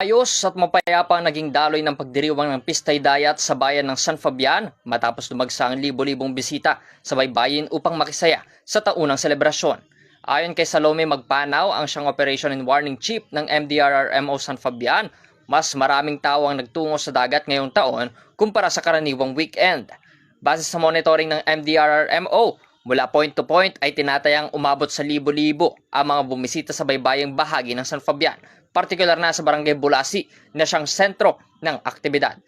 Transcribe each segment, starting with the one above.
Ayos at mapayapa ang naging daloy ng pagdiriwang ng Pistay Dayat sa bayan ng San Fabian matapos lumagsa ang libo-libong bisita sa baybayin upang makisaya sa taunang selebrasyon. Ayon kay Salome Magpanaw, ang siyang Operation and Warning Chief ng MDRRMO San Fabian, mas maraming tao ang nagtungo sa dagat ngayong taon kumpara sa karaniwang weekend. Base sa monitoring ng MDRRMO, mula point to point ay tinatayang umabot sa libo-libo ang mga bumisita sa baybayang bahagi ng San Fabian, partikular na sa barangay Bulasi na siyang sentro ng aktibidad.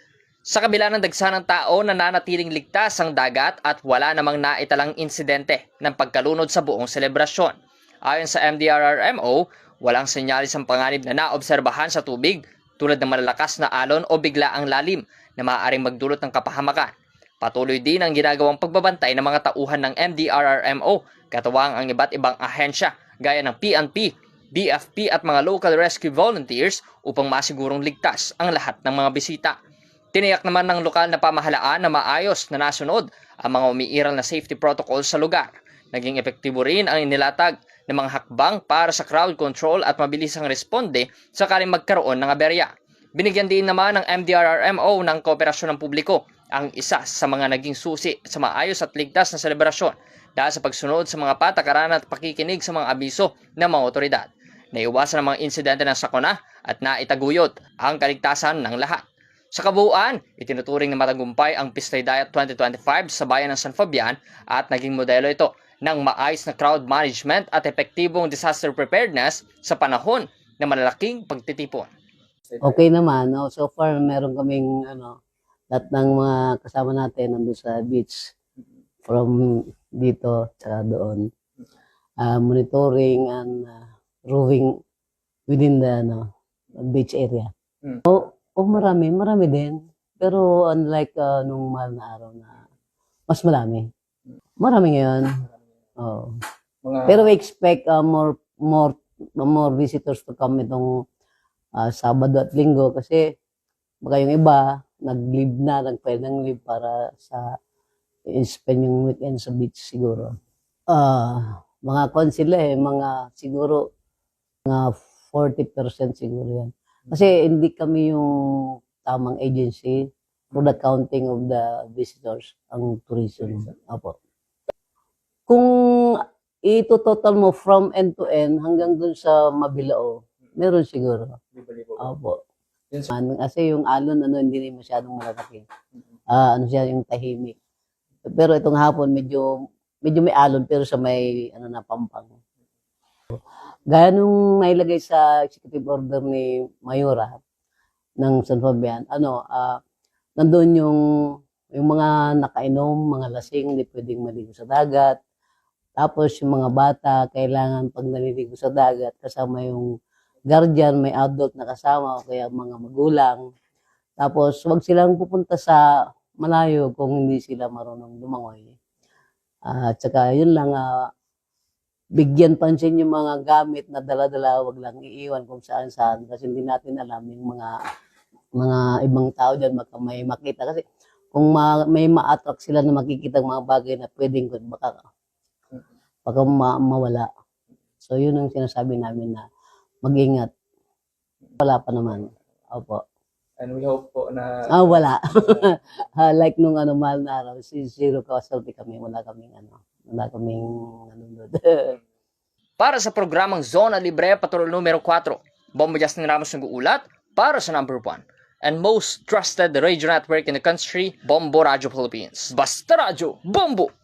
Sa kabila ng dagsa ng tao, nananatiling ligtas ang dagat at wala namang naitalang insidente ng pagkalunod sa buong selebrasyon. Ayon sa MDRRMO, walang senyalis ang panganib na naobserbahan sa tubig tulad ng malalakas na alon o bigla ang lalim na maaaring magdulot ng kapahamakan. Patuloy din ang ginagawang pagbabantay ng mga tauhan ng MDRRMO, katuwang ang iba't ibang ahensya gaya ng PNP, BFP at mga local rescue volunteers upang masigurong ligtas ang lahat ng mga bisita. Tiniyak naman ng lokal na pamahalaan na maayos na nasunod ang mga umiiral na safety protocols sa lugar. Naging epektibo rin ang inilatag ng mga hakbang para sa crowd control at mabilisang responde sakaling magkaroon ng aberya. Binigyan din naman ng MDRRMO ng kooperasyon ng publiko ang isa sa mga naging susi sa maayos at ligtas na selebrasyon dahil sa pagsunod sa mga patakaran at pakikinig sa mga abiso ng mga otoridad. Naiwasan ang mga insidente ng sakuna at naitaguyod ang kaligtasan ng lahat. Sa kabuuan, itinuturing na matagumpay ang Pistay Diet 2025 sa bayan ng San Fabian at naging modelo ito ng maayos na crowd management at epektibong disaster preparedness sa panahon ng malalaking pagtitipon. Okay naman. No? So far, meron kaming ano, lahat ng mga kasama natin nandun sa beach from dito tsaka doon. Ah, monitoring and ah, rowing within the ano, beach area. Mm. Oh, oh, marami, marami din. Pero unlike ah, nung mahal na araw na mas marami. Marami ngayon. Oh. Mga Pero we expect uh, more more more visitors to come itong uh, Sabado at Linggo kasi baka yung iba nag-leave na, nagpwede ng leave para sa spend yung weekend sa beach siguro. Ah, mga kon sila eh, mga siguro mga 40% siguro yan. Kasi hindi kami yung tamang agency for the counting of the visitors, ang tourism. Apo. Kung ito total mo from end to end hanggang dun sa Mabilao, meron siguro. Opo. Ano, kasi yung alon ano hindi rin masyadong malaki. Ah, ano siya yung tahimik. Pero itong hapon medyo medyo may alon pero sa may ano na pampang. Gaya nung nailagay sa executive order ni Mayora ng San Fabian, ano, ah nandoon yung yung mga nakainom, mga lasing, hindi pwedeng maligo sa dagat. Tapos yung mga bata, kailangan pag naliligo sa dagat, kasama yung guardian, may adult na kasama, o kaya mga magulang. Tapos, wag silang pupunta sa malayo kung hindi sila marunong lumangoy. Ah, at saka, yun lang, ah, bigyan pansin yung mga gamit na dala-dala, wag lang iiwan kung saan-saan kasi hindi natin alam yung mga mga ibang tao dyan baka may makita kasi kung ma- may ma-attract sila na makikita ng mga bagay na pwedeng baka baka ma- mawala. So, yun ang sinasabi namin na mag-ingat. Wala pa naman. Opo. And we hope po na Ah, wala. Ah, like nung ano, mahal na araw, si zero casualty kami. Wala kaming ano, wala kaming ano doon. Para sa programang Zona Libre Patrol numero 4, Bombo Justin Ramos nag-uulat para sa number 1 and most trusted radio network in the country, Bombo Radio Philippines. Basta Radio, Bombo!